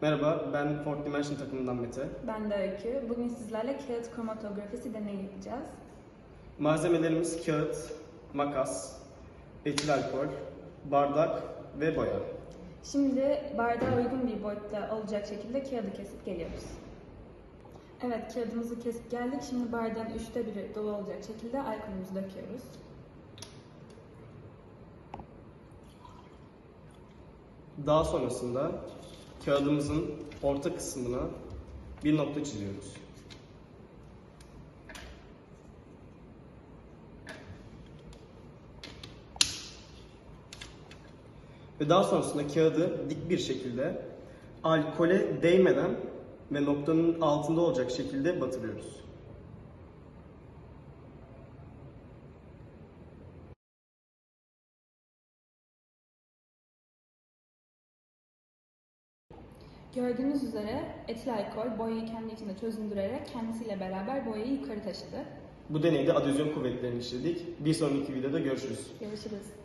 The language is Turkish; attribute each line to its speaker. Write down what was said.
Speaker 1: Merhaba, ben Fort Dimension takımından Mete.
Speaker 2: Ben de Öykü. Bugün sizlerle kağıt kromatografisi deneyi yapacağız.
Speaker 1: Malzemelerimiz kağıt, makas, etil alkol, bardak ve boya.
Speaker 2: Şimdi bardağa uygun bir boyutta olacak şekilde kağıdı kesip geliyoruz. Evet, kağıdımızı kesip geldik. Şimdi bardağın üçte biri dolu olacak şekilde alkolümüzü döküyoruz.
Speaker 1: Daha sonrasında kağıdımızın orta kısmına bir nokta çiziyoruz. Ve daha sonrasında kağıdı dik bir şekilde alkole değmeden ve noktanın altında olacak şekilde batırıyoruz.
Speaker 2: Gördüğünüz üzere etil alkol boyayı kendi içinde çözündürerek kendisiyle beraber boyayı yukarı taşıdı.
Speaker 1: Bu deneyde adezyon kuvvetlerini işledik. Bir sonraki videoda görüşürüz.
Speaker 2: Görüşürüz.